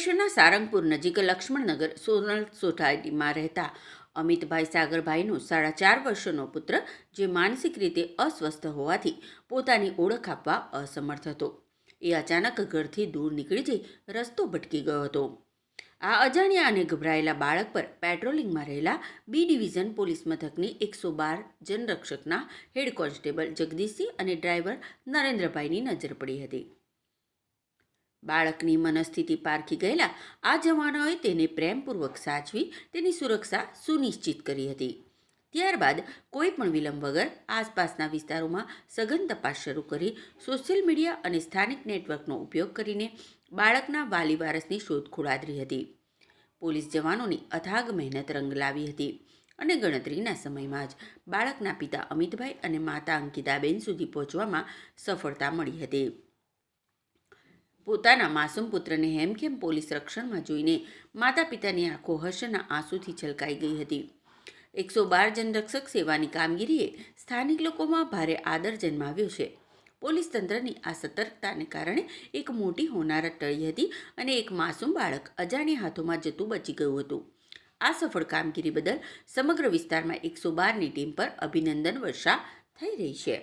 અંકલેશ્વરના સારંગપુર નજીક લક્ષ્મણનગર સોનલ સોસાયટીમાં રહેતા અમિતભાઈ સાગરભાઈનો સાડા ચાર વર્ષનો પુત્ર, જે માનસિક રીતે અસ્વસ્થ હોવાથી પોતાની ઓળખ આપવા અસમર્થ હતો. એ અચાનક ઘરથી દૂર નીકળી જઈ રસ્તો ભટકી ગયો હતો. આ અજાણ્યા અને ગભરાયેલા બાળક પર પેટ્રોલિંગમાં રહેલા બી ડિવિઝન પોલીસ મથકની એકસો બાર જનરક્ષકના હેડ કોન્સ્ટેબલ જગદીશસિંહ અને ડ્રાઈવર નરેન્દ્રભાઈની નજર પડી હતી. બાળકની મનસ્થિતિ પારખી ગયેલા આ જવાનોએ તેને પ્રેમપૂર્વક સાચવી તેની સુરક્ષા સુનિશ્ચિત કરી હતી. ત્યારબાદ કોઈ પણ વિલંબ વગર આસપાસના વિસ્તારોમાં સઘન તપાસ શરૂ કરી સોશિયલ મીડિયા અને સ્થાનિક નેટવર્કનો ઉપયોગ કરીને બાળકના વાલી વારસની શોધખોળ આદરી હતી. પોલીસ જવાનોની અથાગ મહેનત રંગ લાવી હતી અને ગણતરીના સમયમાં જ બાળકના પિતા અમિતભાઈ અને માતા અંકિતાબેન સુધી પહોંચવામાં સફળતા મળી હતી. પોતાના માસૂમ પુત્રને હેમખેમ પોલીસ રક્ષણમાં જોઈને માતા પિતાની આંખો હર્ષના આંસુથી છલકાઈ ગઈ હતી. એકસો બાર જનરક્ષક સેવાની કામગીરીએ સ્થાનિક લોકોમાં ભારે આદર જન્માવ્યો છે. પોલીસ તંત્રની આ સતર્કતાને કારણે એક મોટી હોનારત ટળી હતી અને એક માસૂમ બાળક અજાણ્યા હાથોમાં જતું બચી ગયું હતું. આ સફળ કામગીરી બદલ સમગ્ર વિસ્તારમાં એકસો બારની ટીમ પર અભિનંદન વર્ષા થઈ રહી છે.